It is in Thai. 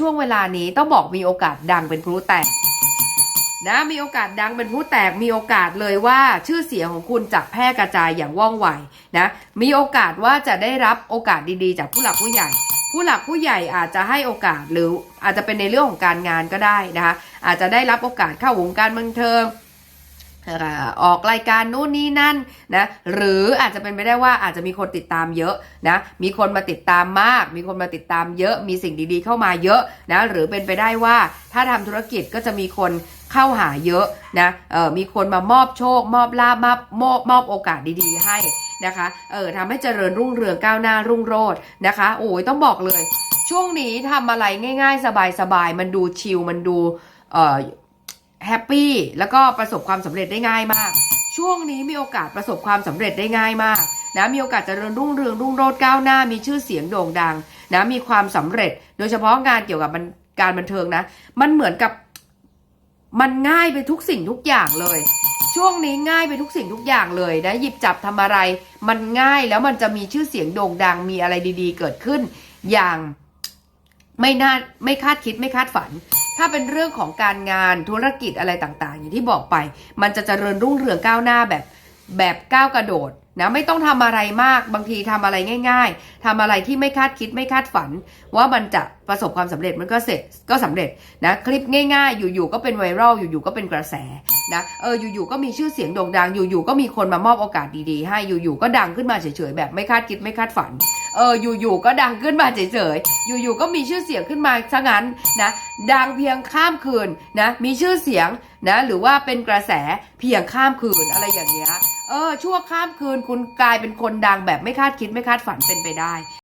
ช่วงเวลานี้ต้องบอกมีโอกาสดังเป็นพลุแตกนะมีโอกาสดังเป็นผู้แตกมีโอกาสเลยว่าชื่อเสียงของคุณจะแพร่กระจายอย่างว่องไวนะมีโอกาสว่าจะได้รับโอกาสดีๆ จากผู้หลักผู้ใหญ่ ผู้หลักผู้ใหญ่อาจจะให้โอกาสหรืออาจจะเป็นในเรื่องของการงานก็ได้นะคะอาจจะได้รับโอกาสเข้าวงการบันเทิง ออกรายการนู่นนี่นั่นนะหรืออาจจะเป็นไปได้ว่าอาจจะมีคนติดตามเยอะนะมีคนมาติดตามมาก มีคนมาติดตามเยอะ มีสิ่งดีๆเข้ามาเยอะนะหรือเป็นไปได้ว่าถ้าทำธุรกิจก็จะมีคนเข้าหาเยอะนะเออมีคนมามอบโชค มอบลาบมอบมอบมอบโอกาสดีๆ ให้นะคะเออทำให้เจริญรุ่งเรืองก้าวหน้ารุ่งโรจน์นะคะ โอ้ยต้องบอกเลย ช่วงนี้ทำอะไรง่าย ๆ สบายๆมันดูชิลมันดูเอ่อ แฮปปี้แล้วก็ประสบความสำเร็จได้ง่ายมาก ช่วงนี้มีโอกาสประสบความสำเร็จได้ง่ายมากนะมีโอกาสจเจริญรุ่งเรืองรุ่งโรจน์ก้าวหน้ามีชื่อเสียงโด่งดังนะมีความสำเร็จ โดยเฉพาะงานเกี่ยวกับการบันเทิงนะ มันเหมือนกับมันง่ายไปทุกสิ่งทุกอย่างเลย ช่วงนี้ง่ายไปทุกสิ่งทุกอย่างเลยนะหยิบจับทำอะไร มันง่ายแล้วมันจะมีชื่อเสียงโด่งดังมีอะไรดี ๆ เกิดขึ้น อย่างไม่น่าไม่คาดคิดไม่คาดฝัน ถ้าเป็นเรื่องของการงานธุรกิจอะไรต่างๆ อย่างที่บอกไป มันจะเจริญรุ่งเรืองก้าวหน้าแบบแบบก้าวกระโดดนะไม่ต้องทำอะไรมากบางทีทำอะไรง่าย ๆทำอะไรที่ไม่คาดคิดไม่คาดฝัน ว่ามันจะประสบความสำเร็จมันก็เสร็จก็สำเร็จนะคลิปง่ายๆ อยู่ๆก็เป็นไวรัลอยู่ๆก็เป็นกระแสนะเอออยู่ๆก็มีชื่อเสียงโด่งดังอยู่ๆก็มีคนมามอบโอกาสดีๆ ให้อยู่ๆก็ดังขึ้นมาเฉยๆแบบไม่คาดคิดไม่คาดฝัน เอออยู่ๆก็ดังขึ้นมาเฉยๆอยู่ๆก็มีชื่อเสียงขึ้นมาซะงั้นนะดังเพียงข้ามคืนนะมีชื่อเสียงนะหรือว่าเป็นกระแสเพียงข้ามคืนอะไรอย่างเงี้ยเออชั่วข้ามคืนคุณกลายเป็นคนดังแบบไม่คาดคิดไม่คาดฝันเป็นไปได้